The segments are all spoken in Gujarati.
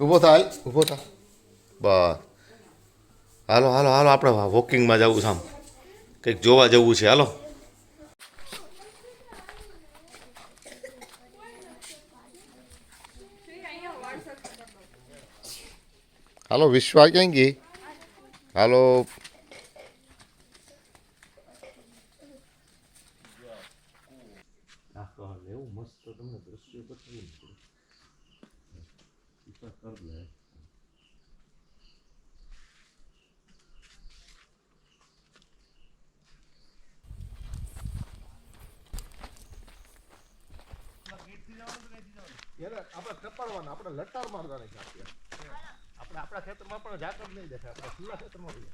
ઊભો થા હાલ. ઊભો થા. બસ. હાલો હાલો હાલો આપણે વોકિંગમાં જવું છે આમ. કંઈક જોવા જવું છે. હાલો. હાલો વિશ્વા ક્યાં ગઈ? હાલો. આપણે આપણે લટાર મારતા નહીં કાપીએ આપણે આપણા ખેતરમાં પણ ઝાકર નહીં દેખાય આપણે ખુલ્લા ખેતરમાં રહીએ.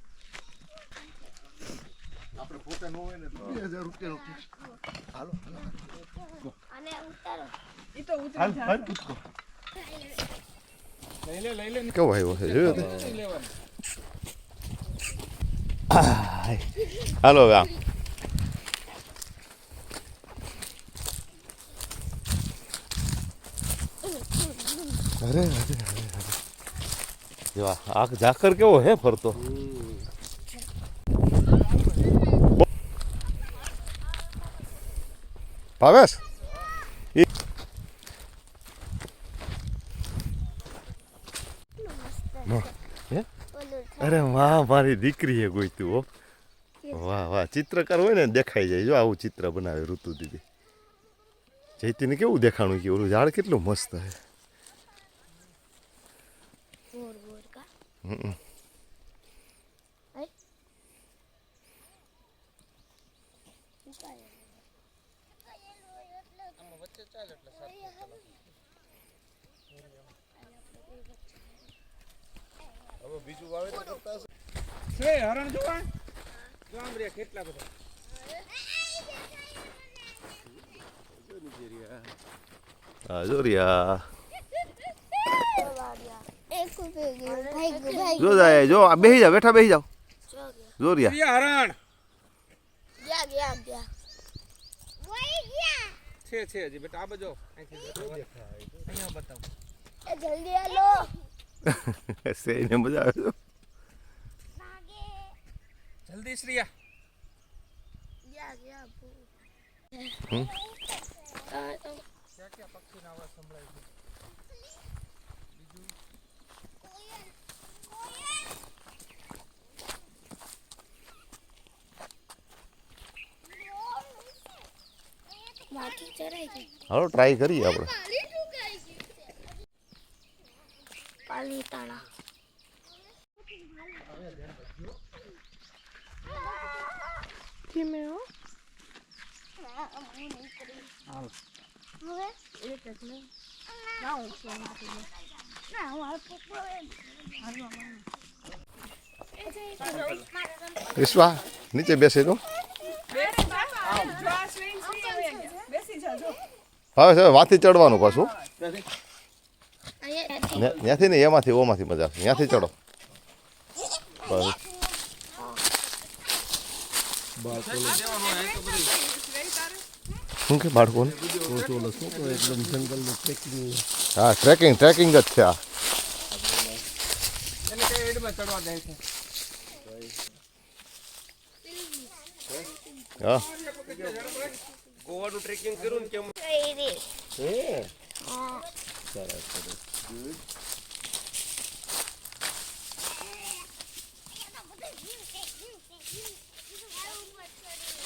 આપણે પોતે ન હોય ને તો બે હજાર રૂપિયા હાલો અને ઉતારો. હાલ હાલ પૂછકો કેવો આવ્યો છે? જોયો તે. હાલો હવે આમ. અરે અરે અરે અરે. જો આ આ ઝાકર કેવો હે ફરતો. ભાવેશ? હે? અરે વાહ મારી દીકરી એ ગોઈતું હો. વાહ વાહ ચિત્રકાર હોય ને દેખાઈ જાય. જો આવું ચિત્ર બનાવે ઋતુ દીદી જૈતીને કેવું દેખાણું કે ઓલું ઝાડ કેટલું મસ્ત હે બોર બોર કા હમ. આય છે હરણ જોવા? જો આમ રે કેટલા બધા? હા જો રિયા જો જાય જો આ બેહી જાવ બેઠા બેસી જાવ ગયો જો રિયા હરણ ગયા ગયા ગયા છે છે હજી બેટા આ બાજુ અહીંયા બતાવો. એ જલ્દી આલો સેને મજા આવે જલ્દી શ્રીયા. ગયા ગયા હમ? આ તો ક્યાં ક્યાં પક્ષીના અવાજ સંભળાય છે? હાલો ટ્રાય કરીએ આપણે પાલી તાણા ધીમે હો હાલ. હવે એક જ નહીં ના હું છું ના હું હાલ પકડો એમ વિશ્વા નીચે બેસે દો હવે હવે વાથી ચડવાનું પાછું. ત્યાંથી ને એમાંથી ઓમાંથી મજા આવશે ત્યાંથી ચડો. શું કે બાળકોને? હા ટ્રેકિંગ ટ્રેકિંગ જ છે આ. હા. ગોવાનું ટ્રેકિંગ કર્યું ને કેમ? કઈ સરસ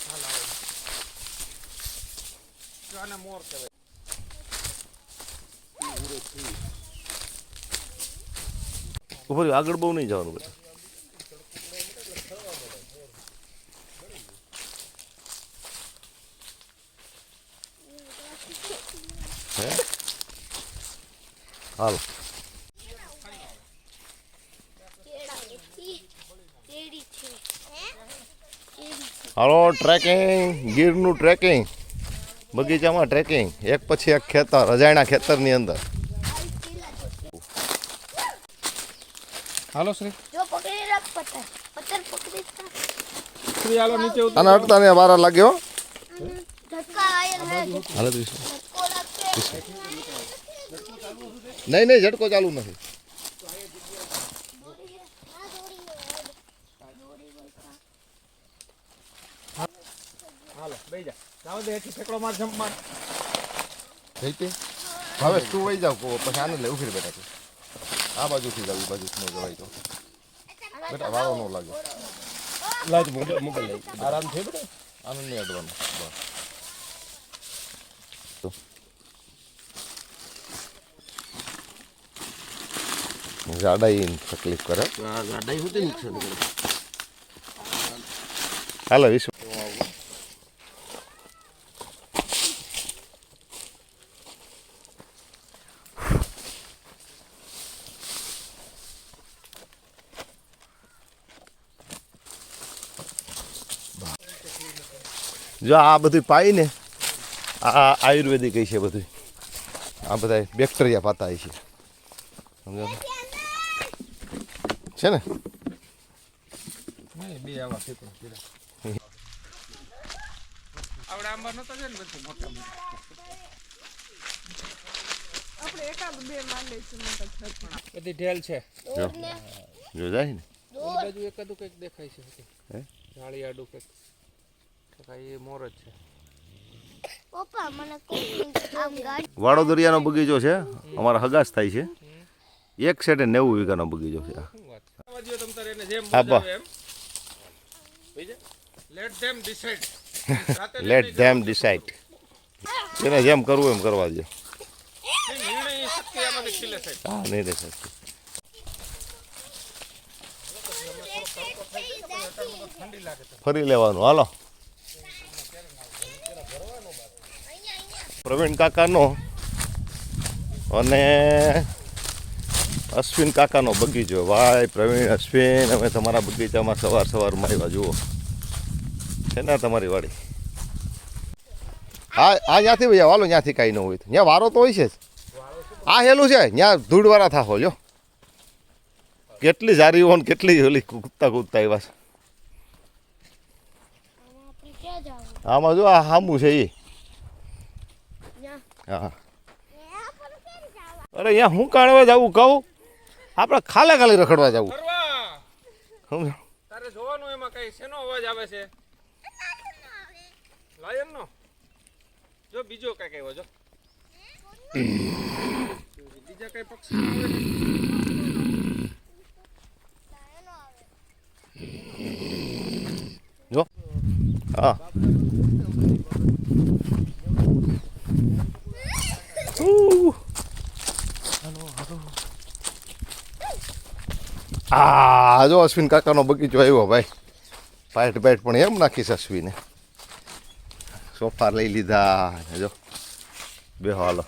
હા આને મોર કહેવાય. ઉપર આગળ બહુ નહીં જવાનું બેટા હાલો. હાલો ટ્રેકિંગ ગીરનું ટ્રેકિંગ. બગીચામાં ટ્રેકિંગ. એક પછી એક ખેતર રજાયણા ખેતરની અંદર. હાલો શ્રી. જો પકડી રાખ પત્તર પત્તર પકડી શ્રી હાલો નીચે ઉતરો. આના અડતા ને વારા લાગ્યો. ધક્કા આયર હે હાલો નહીં નહીં ઝટકો ચાલુ નથી. હાલો બે જા. જાવ દે એથી માર જમ્પ માર. જઈતે હવે તું વહી જાવ કો પછી આને લેવું ફેર બેટા આ બાજુ બાજુથી જાવ બાજુ ન જવાય તો. બેટા વાળો ન લાગે લાજ મોબાઈલ લઈ આરામ થઈ બેટા? આનંદ નહીં અડવાનો. બસ. જાડાઈ તકલીફ કરે ગાડાઈ હોતી નુકસાન કરે હાલો વિશ્વ જો આ બધું પાઈ ને આ આયુર્વેદિક છે બધું આ બધા બેક્ટેરિયા પાતા છે સમજો છે ને? બે આવા છે પણ આવડે આંબા નતો છે ને બધું મોટા મોટા? આપણે એકાદ બે માંડે છે મોટા બધી ઢેલ છે. જો જાય ને? બાજુ એકાદું કંઈક દેખાય છે હે? જાળી આડું કંઈક. એ મોર જ છે. વાડો વાડોદરિયાનો બગીચો છે. અમારા હગાસ થાય છે. એક સેટે નેવું વીઘાનો બગીચો છે. આવા દ્યો તમ તારે એને જેમ સમજાવે એમ. Let them decide let them decide એને જેમ કરવું એમ કરવા દો. નિર્ણય શક્તિ આમાંથી ખીલે સાહેબ. હા નહીં રે સાહેબ. ઠંડી લાગે તો ફરી લેવાનું. હાલો. પ્રવીણ કાકાનો અને અશ્વિન કાકાનો બગીચો. ભાઈ પ્રવીણ અશ્વિન અમે તમારા બગીચામાં સવાર સવારમાં આવ્યા જુઓ. છે ને તમારી વાડી? હા આ ત્યાંથી ભાઈ વાલો ત્યાંથી કાંઈ ન હોય તો. ત્યાં વારો તો હોય છે જ. આ હેલું છે ત્યાં ધૂળવાળા થાહો જો કેટલી સારી ને કેટલી ઓલી કૂદતા કૂદતા આવ્યા છે. આમાં જો આ હામું છે એ હા. અરે અહીંયા હું કાઢવા જવું કહું? આપણે ખાલે ખાલી રખડવા જવું. સમજો? તારે જોવાનું એમાં કઈ શેનો અવાજ આવે છે? લાયન નો જો બીજો કઈ કઈ જો. બીજા કઈ પક્ષી? જો. હા. આ જો અશ્વિન કાકાનો બગીચો આવ્યો ભાઈ. પાઇટ પાઇટ પણ એમ નાખીશ અશ્વિને. સોફા લઈ લીધા જો બે હાલો.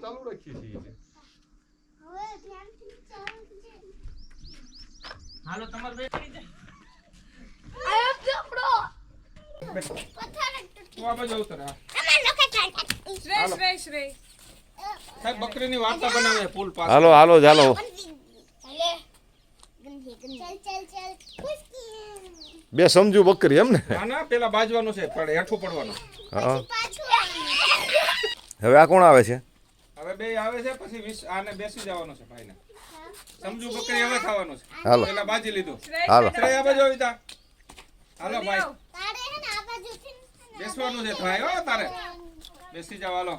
ચાલુ રાખીએ છીએ હાલો તમારે બે હાલો હાલો. ચાલો સમજુ બકરી એમ ને? ના ના પેલા બાજવાનું છે પણ હેઠું પડવાનું. હવે આ કોણ આવે છે? હવે બે આવે છે પછી આને બેસી જવાનો છે ભાઈને. સમજુ બકરી હવે ખાવાનું છે. હાલો. પેલા બાજી લીધું. હાલો. આ બાજુ આવી. હાલો ભાઈ. તારે હે ને આ બાજુથી બેસવાનું છે ભાઈ હો તારે. બેસી જાવ હાલો.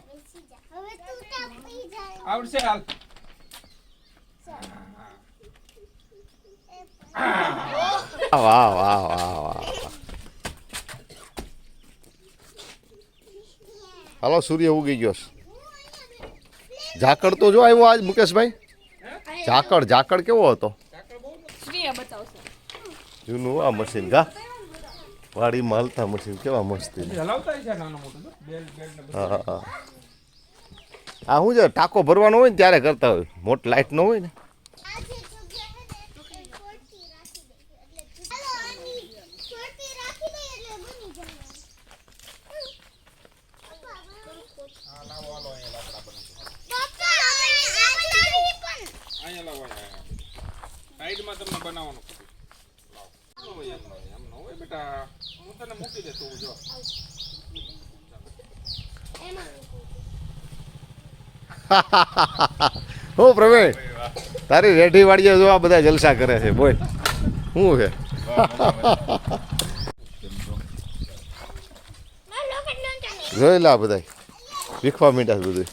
હવે તું તાપી જાય આવડશે હાલ. વાહ વાહ વાહ વાહ વાહ. હાલો સૂર્ય ઉગી ગયો ઝાકળ તો જો આવ્યો આજ મુકેશભાઈ. ઝાકળ ઝાકળ કેવો હતો? જૂનું આ મશીન ગા. વાડીમાં હાલતા મશીન કેવા મસ્તી હલાવતા છે જો. બેલ બેલ ને બધું. હા હા આ શું છે ટાંકો ભરવાનો હોય ને ત્યારે કરતા હોય મોટ લાઇટ ન હોય ને. સાઈડમાં તમને બનાવવાનું કીધું. લાવો. હોય એમ ન હોય, એમ ન હોય બેટા તને મૂકી દે તું જો એમાં પ્રવીણ? તારી રેઢી વાડીએ જો આ બધા જલસા કરે છે બોલ. શું છે? જોઈ લા બધા શીખવા મીઠા છે બધું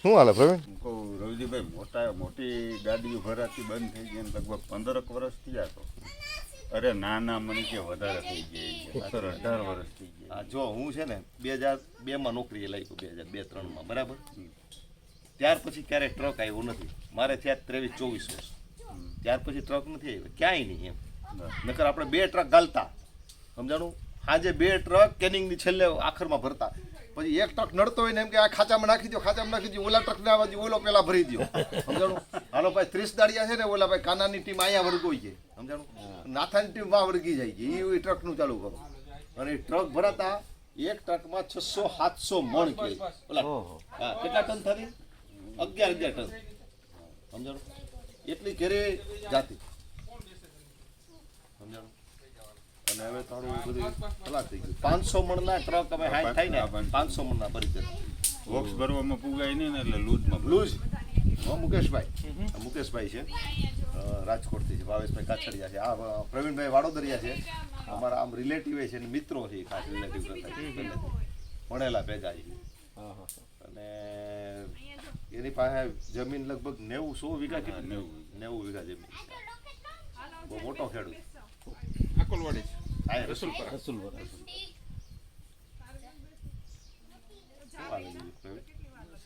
શું હાલે પ્રવીણ? હું કહું રવજીભાઈ મોટા મોટી ગાડીઓ ભરાતી બંધ થઈ ગઈ લગભગ પંદરક વર્ષ થયા તો. અરે ના ના મને કે વધારે થઈ ગયા સત્તર અઢાર વર્ષ થઈ ગયા જો હું છે ને બે હજાર બેમાં નોકરીએ લાગ્યો બે હજાર બે ત્રણમાં બરાબર? ત્યાર પછી ક્યારેય ટ્રક આવ્યો નથી. મારે ત્યાં ત્રેવીસ ચોવીસ વર્ષ. ત્યાર પછી ટ્રક નથી આવ્યો. ક્યાંય નહીં એમ. નકર આપણે બે ટ્રક ગાલતા. સમજાણું? આજે બે ટ્રક કેનિંગની છેલ્લે આખરમાં ભરતા. પછી એક ટ્રક નડતો હોય ને એમ કે આ ખાચામાં નાખી દો ખાચામાં નાખી દો ઓલા ટ્રક ને આવવા દો ઓલો પેલા ભરી દો સમજાણું? હાલો ભાઈ ત્રીસ દાડિયા છે ને ઓલા ભાઈ કાનાની ટીમ અહીંયા વર્ગોઈ છે. સમજાણું? નાથાની ટીમમાં વર્ગી જાય છે. એ ટ્રકનું ચાલુ કરો. અને એ ટ્રક ભરાતા એક ટ્રકમાં છસો સાતસો મણ કે કેટલા ટન થતી અગિયાર અગિયાર ટન. સમજાણું? એટલી ઘેરે જાતી. સમજાણું? અને હવે બધું થઈ ગયું. પાંચસો મણના ટ્રક અમે હાઈ થાય ને પાંચસો મણના ભરી દે. બોક્સ ભરવામાં પુગાય નહીં ને એટલે લૂઝમાં લૂઝ. મુકેશભાઈ. મુકેશભાઈ છે. રાજકોટથી છે ભાવેશભાઈ કાછડિયા છે. આ પ્રવીણભાઈ વાડોદરિયા છે. અમારા આમ રિલેટિવ છે અને મિત્રો છે ખાસ રિલેટિવ ભણેલા ભેગા છે. અને એની પાસે જમીન લગભગ નેવું સો વીઘા કેટલી? નેવું. નેવું વીઘા જમીન બહુ મોટો ખેડૂત. અકોલવાડી છે. હા રસુલપરા પ્રવીણ?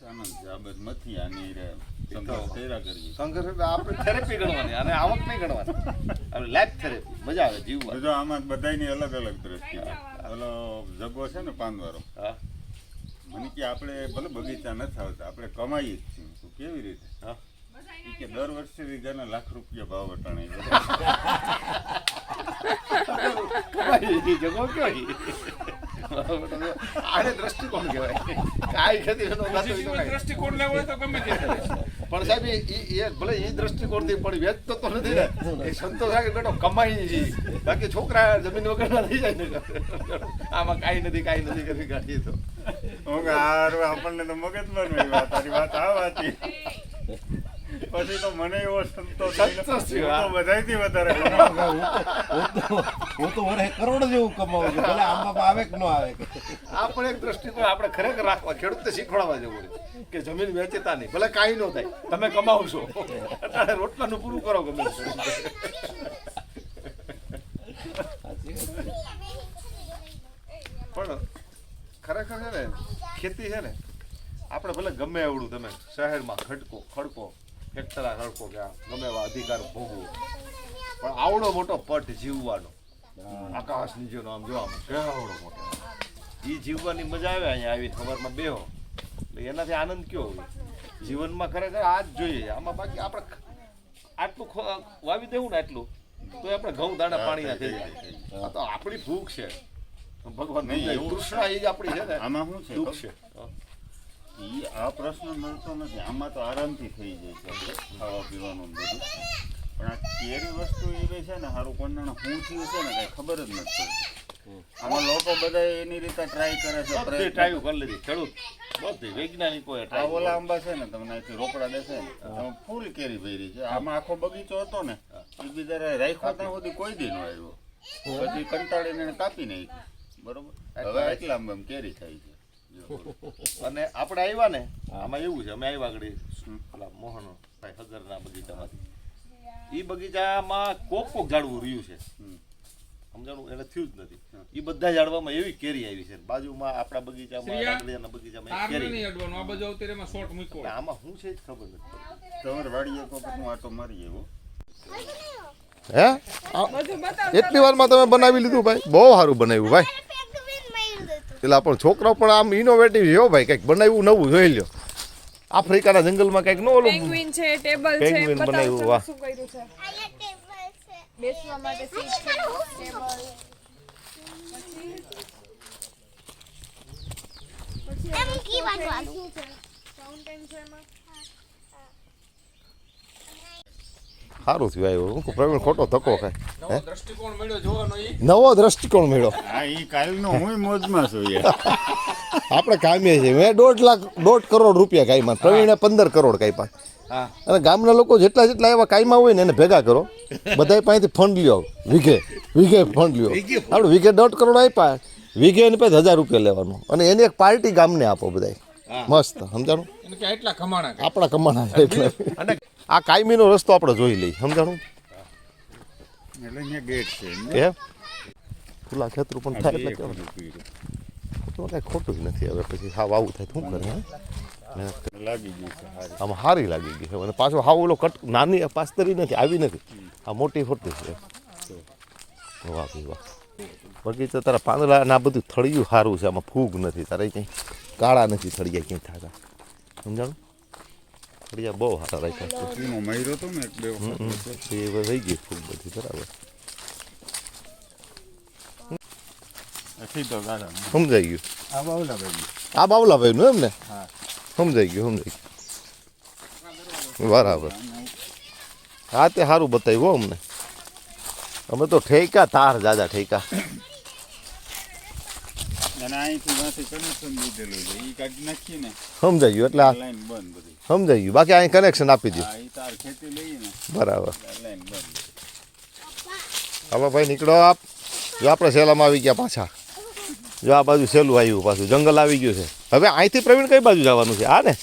આનંદ છે આ બધ મથી આની રે. સંઘર્ષ આપણે થેરેપી ગણવાની અને આવક નહીં ગણવાની. આપણે લાઈફ થેરેપી મજા આવે જીવવા આમાં બધાયની અલગ અલગ દ્રષ્ટિ ઓલો જગો છે ને પાંદવારો હા. મને કે આપણે ભલે બગીચા નથી આવતા આપણે કમાઈએ જ છીએ. કેવી રીતે? હા. કે દર વર્ષે વીઘાના લાખ રૂપિયા ભાવ વટાણે જગો કયો? આને દ્રષ્ટિકોણ કહેવાય. કાંઈ ખેતી. દ્રષ્ટિકોણ લેવો તો ગમે તે પણ સાહેબ એ ભલે એ દ્રષ્ટિકોણથી પણ વેચતો તો નથી ને. એ સંતોષ થાય કે બેટો કમાઈ છે બાકી છોકરા જમીન વગરના થઈ જાય ને. આમાં કાંઈ નથી કાંઈ નથી કરી કાઢીએ તો. આપણને તો મગજમાં નહીં વાત તારી વાત આ વાત. પછી તો મને એવો સંતોષ થયો. બધાયથી વધારે હું તો મને કરોડ જેવું કમાવું છું. ભલે આમાં આવે કે ન આવે. આ પણ એક દ્રષ્ટિકોણ આપણે ખરેખર રાખવા ખેડૂતને શીખવાડવા જેવું કે જમીન વેચતા નહીં ભલે કાંઈ ન થાય તમે કમાવશો અત્યારે રોટલાનું પૂરું કરો ગમે પણ ખરેખર છે ને ખેતી છે ને આપણે ભલે ગમે એવડું તમે શહેરમાં ખડકો ખડકો હેક્ટરા સરખો કે ગમે એવા અધિકાર ભોગવો. પણ આવડો મોટો પટ જીવવાનો. આકાશ નીચેનો આમ જો આમ કેવડો મોટો. એ જીવવાની મજા આવે અહીંયા આવી ખબરમાં બેહો. એટલે એનાથી આનંદ કયો હોય? જીવનમાં ખરેખર આ જ જોઈએ. આમાં બાકી આપણે આટલું વાવી દેવું ને આટલું તો આપણે ઘઉં દાણા પાણીના થઈ જાય આ તો આપણી ભૂખ છે. ભગવાન તૃષ્ણા એ જ આપણી છે ને. આમાં શું છે દુઃખ છે. ઈ આ પ્રશ્ન મળતો નથી. આમાં તો આરામથી થઈ જાય છે ખાવા પીવાનું બધું. પણ આ કેરી વસ્તુ એવી છે ને સારું કોણ શું થયું છે ને કઈ ખબર જ નથી પડતી. આમાં લોકો બધા એની રીતે ટ્રાય કરે છે બધી ટ્રાય કરી લીધી. ખેડૂત બધી વૈજ્ઞાનિકો આ ઓલા આંબા છે ને તમને અહીંથી રોકડા દેશે ને ફૂલ કેરી ભરી છે. આમાં આખો બગીચો હતો ને એ બીજા રાખ્યો ત્યાં સુધી કોઈ દિન આવ્યો પછી કંટાળીને કાપી નાખ્યું. બરોબર? હવે એટલા આંબામાં કેરી થાય છે. અને આપણે આવ્યા ને આમાં એવું છે અમે આવ્યા આગળ પેલા મોહન ભાઈ હગરના બગીચામાંથી. એ બગીચામાં કોક કોક ઝાડવું રહ્યું છે. સમજાણું? એને થયું જ નથી. એ બધા ઝાડવામાં એવી કેરી આવી છે. બાજુમાં આપણા બગીચામાં બગીચામાં કેરી. આ બાજુ આવતી શોર્ટ મૂક્યો આમાં શું છે જ ખબર નથી. તમારે વાડીએ તો હું આટો મારી આવ્યો હે? એટલી વારમાં તમે બનાવી લીધું ભાઈ? બહુ સારું બનાવ્યું ભાઈ. પેલા પણ છોકરાઓ પણ આમ ઇનોવેટિવ છે ભાઈ કંઈક બનાવ્યું નવું જોઈ લ્યો. આફ્રિકાના જંગલમાં કંઈક ન ઓલું. પેંગ્વિન છે ટેબલ છે પેંગ્વિન બનાવ્યું, વાહ. શું કર્યું છે? આયા ટેબલ છે. બેસવા માટે સીટ છે. ટેબલ એમ કી વાંચવાનું? શું છે? છે એમાં સારું થયું આવ્યું પ્રવીણ ખોટો ધક્કો ખાય. નવો દ્રષ્ટિકોણ મળ્યો જોવાનો ઈ? નવો દ્રષ્ટિકોણ મળ્યો. હા એ કાલનો હું મોજમાં છું યાર. આપણે કામીએ છીએ. મેં દોઢ લાખ દોઢ કરોડ રૂપિયા કાયમાં પ્રવીણે પંદર કરોડ કાયપા અને ગામના લોકો જેટલા જેટલા એવા કાયમા હોય ને એને ભેગા કરો. બધા પાસેથી ફંડ લ્યો. વીઘે વીઘે ફંડ લ્યો. આપણે વીઘે દોઢ કરોડ આપ્યા. વીઘે એની પાસે હજાર રૂપિયા લેવાનું. અને એની એક પાર્ટી ગામને આપો બધાય. મસ્ત. સમજાણું? આપણા કમાણા છે અને આ કાયમીનો રસ્તો આપણે જોઈ લઈએ. સમજાણું? એટલે અહીંયા ગેટ છે એમ ખુલ્લા ખેતરું પણ થાય એટલે કેવું કાંઈ ખોટું નથી હવે પછી હાવ આવું થાય શું કરે હે? લાગી ગયું છે હારી. આમાં સારી લાગી ગઈ છે અને પાછો હાવ ઓલો કટ નાની પાસ્તરી નથી આવી નથી. આ મોટી ફરતી છે. વાહ ભાઈ વાહ. બગીચો તારા પાંદડા આ બધું થળિયું સારું છે આમાં ફૂગ નથી તારે ક્યાંય કાળા નથી થળિયા ક્યાંય થતા. સમજાણું? થળિયા બહુ સારા રાખ્યા. છે એનો મયરો તો ને એક બે. વખત. એ હવે થઈ ગઈ ખૂબ બધી બરાબર. સમજાઈ ગયું? આ બાવલા ભાઈ આ બાવલાભાઈનું એમ ને? હા. સમજાઈ ગયું સમજાઈ ગયું. બરાબર. હા તે સારું બતાવ્યું હો અમને. અમે તો ઠેકા તાર જાજા ઠેકા અને અહીંથી વાંથી કનેક્શન લીધેલું છે એ કાઢી નાખીએ ને સમજાઈ ગયું એટલે સમજાઈ ગયું. બાકી અહીં કનેક્શન આપી દઉં બરાબર. હવે ભાઈ નીકળો આપ. જો આપણે સેલામાં આવી ગયા પાછા. જો આ બાજુ સેલું આવ્યું પાછું. જંગલ આવી ગયું છે. હવે અહીંથી પ્રવીણ કઈ બાજુ જવાનું છે? આ ને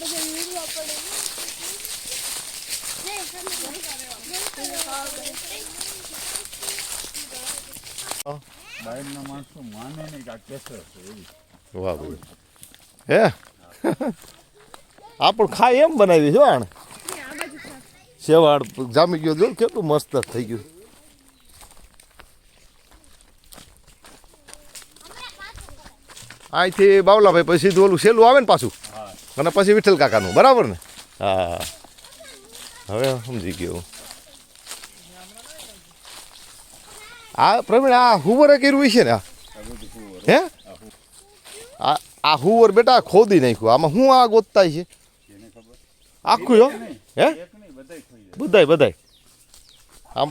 બધા નીરવા પડે બહારના માણસો માને નહીં કે આ કેસર છે એવી વાહ ભાઈ. હે? આ પણ ખાય એમ બનાવી છો આણે શેવાળ જામી ગયો જો કેટલું મસ્ત થઈ ગયું. અહીંથી બાવલાભાઈ પછી સીધું ઓલું સેલું આવે ને પાછું. અને પછી વિઠ્ઠલ કાકાનું બરાબર ને? હા. હવે સમજી ગયો. આ પ્રવીણ આ હુવરે કર્યું છે ને આ? હે? આ આ હુવર બેટા ખોદી નાખ્યું. આમાં શું આ ગોતતા છે? આખું હો? હે બધાય બધાય આમ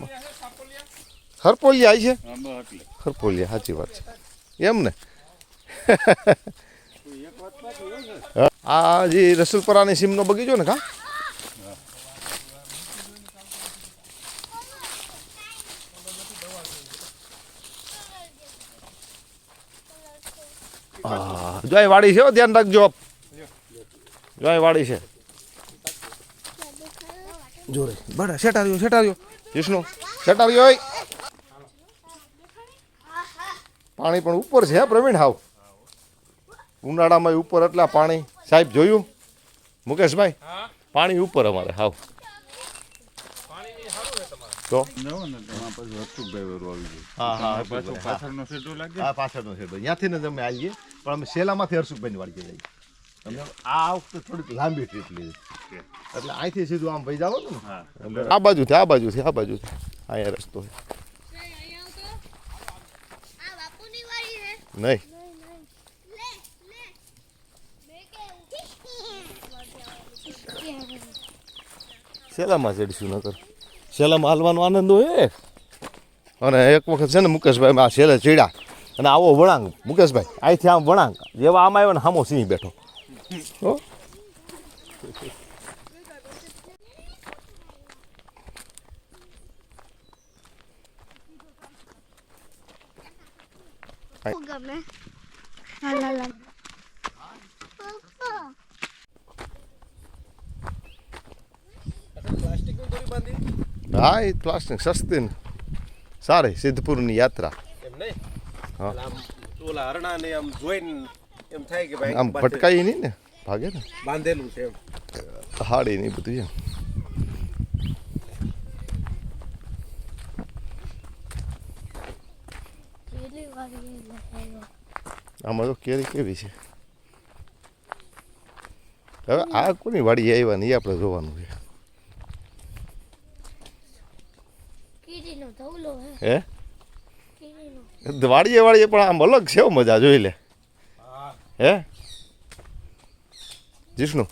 હરપોલિયા આવી છે? હા બસ એટલે. ખરપોલિયા સાચી વાત છે. એમ ને? આ જે રસુલપરાની સીમનો બગીચો ને કા? હા, જો વાડી છે ધ્યાન રાખજો. જોઈ વાડી છે. જોરે બડા સેટાર્યો સેટાર્યો વિષ્ણુ સેટાર્યો પાણી પણ ઉપર છે પ્રવીણ હાવ. ઉનાળામાં ઉપર એટલા પાણી. સાહેબ જોયું? મુકેશભાઈ? પાણી ઉપર અમારે હાવ. પાછળ તો. પાછળનો સીધો લાગે? પાછળનો છે ત્યાંથી ને તમે આવીએ. પણ અમે સેલામાંથી હર્ષુભાઈની વાડીએ જઈએ. અમે આ વખતે થોડીક લાંબી ટ્રીપ લીધી. એટલે અહીંથી સીધું આમ ભાઈ જાઓ ને? હા. આ બાજુથી આ બાજુથી આ બાજુથી અહીંયા રસ્તો છે. આ બાપુની વાડી હે નહીં. શેલામાં ચડીશું નકર. સેલામાં હાલવાનો આનંદ હોય અને એક વખત છે ને મુકેશભાઈ આ સેલે ચડ્યા. અને આવો વળાંક મુકેશભાઈ અહીંથી આમ વળાંક. જેવા આમ આવ્યો ને હામો સિંહ બેઠો. હો એ પ્લાસ્ટિક સસ્તી ને. સારી સિદ્ધપુરની યાત્રા. ઓલા હરણાને આમ જોઈને એમ થાય કે ભાઈ આમ ભટકાઈ નહીં ને? ભાગે ને? બાંધેલું છે એમ. હાડી નહીં બધું એમ. આમાં તો કેરી કેવી છે? હવે આ કોની વાડી આવ્યા ને એ આપણે જોવાનું છે. હે? વાડીએ વાડીએ પણ આમ અલગ છે મજા જોઈ લે. હે? જીષ્ણુ?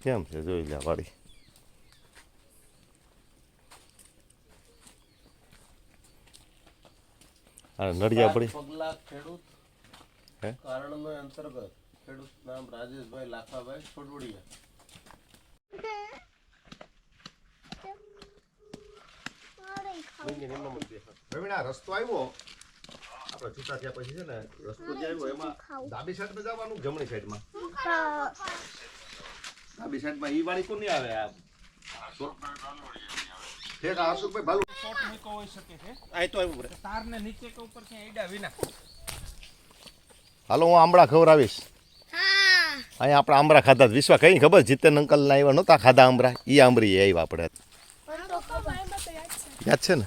કેમ છે? જોઈ લે વાળી અને નડિયા પડી. પગલા ખેડૂત. હે? કારણનો અંતર્ગત ખેડૂત નામ રાજેશભાઈ લાખાભાઈ છોડવડિયા પ્રવીણ રસ્તો આવ્યો. આપણે છૂટા થયા પછી છે ને રસ્તો જે આવ્યો એમાં ડાબી સાઈડમાં જવાનું જમણી સાઈડમાં? ડાબી સાઈડમાં ઈ વાળી કોની આવે આ ઠેક આ ભાલુ. શોર્ટ મૂકો હોઈ શકે છે. આ તો આવ્યું રે તારને નીચે કે ઉપર ક્યાંય એડા વિના. હાલો હું આંબળા ખવડાવીશ. અહીંયા આપણે આંબળા ખાધા. વિશ્વા કઈ ખબર જીતેન અંકલ ના આવ્યા નહોતા ખાધા આંબળા ઈ આંબરી આવ્યા આપણે. યાદ છે ને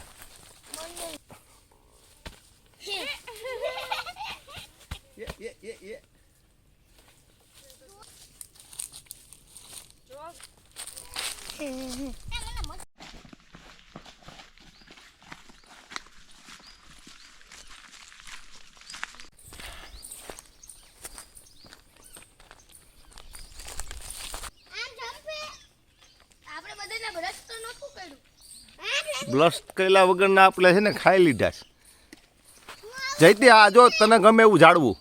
આપણે બધાને બ્રશ તો નહોતું કર્યું બ્લશ કરેલા વગરના આપણે છે ને ખાઈ લીધા છે. જયતી, આ જો તને ગમે એવું જાળવું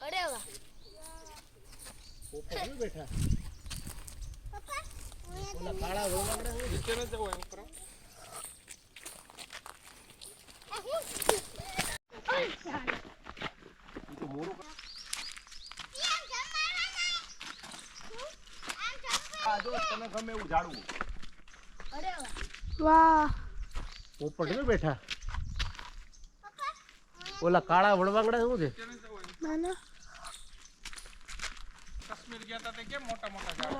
અરે વાહ નીચે ન જવું એમ કરો આ જો તને ગમે એવું જાળવું અરે વાહ વાહ. પોપટ ને બેઠા. ઓલા કાળા વડવાંગડા શું છે? નાના. કાશ્મીર ગયા હતા તે કેમ મોટા મોટા ઝાડ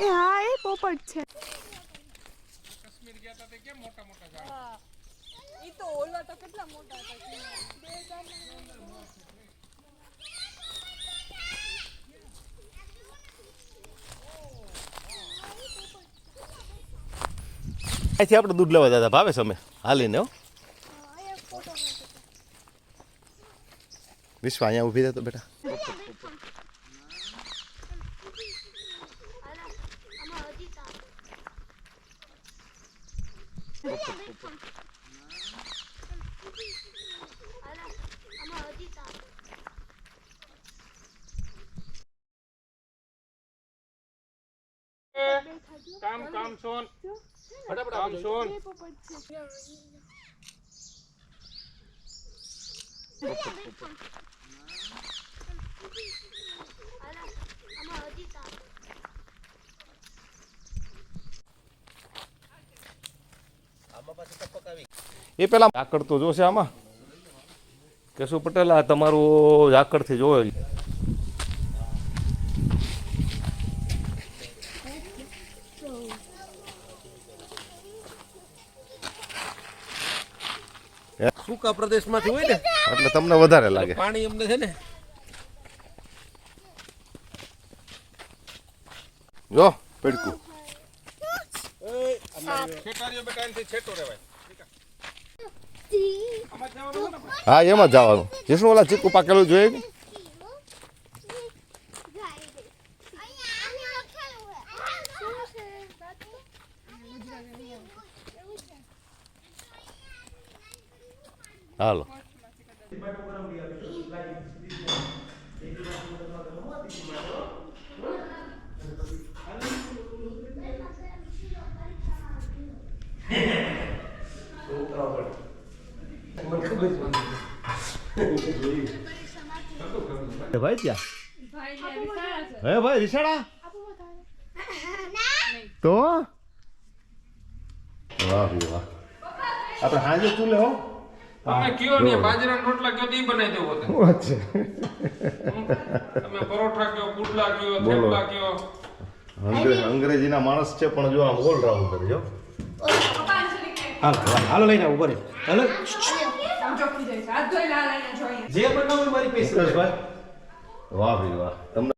એ હા એ પોપટ છે. કાશ્મીર ગયા હતા તે કેમ મોટા મોટા ઝાડ એ તો ઓલા તો કેટલા મોટા હતા. અહીંથી આપણે દૂધ લેવા જતા ભાવે અમે. હાલીને, હો. વિશ્વ અહીંયા ઊભી રહે બેટા. કામ કામ, સોન. એ પેલા ઝાકડ તો જોશે આમાં. કેશુ પટેલ આ તમારું ઝાકળથી જોયો. સૂકા પ્રદેશમાંથી હોય ને એટલે તમને વધારે લાગે. પાણી અમને છે ને. જો પીડકું. હા એમાં જવાનું. જેસું ઓલા ચીકુ પાકેલું જોઈએ કે? અહીંયા લખેલું છે હાલો ભાઈ ત્યાં હે ભાઈ વિશાળા તો વાહ ભઈ વાહ આપણે હાજે તું લે હો તમે કયો ને બાજરાના રોટલા કયો દી બનાવી દેવો હતો વાત તમે પરોઠા કયો પુડલા કયો થેપલા કયો? અંગ્રેજીના માણસ છે પણ જો આમ ઓલ રાઉન્ડર જો હાલો હાલો લઈને ઊભો રે હાલો. જે બનાવું મારી પૈસા. વાહ ભાઈ વાહ. તમને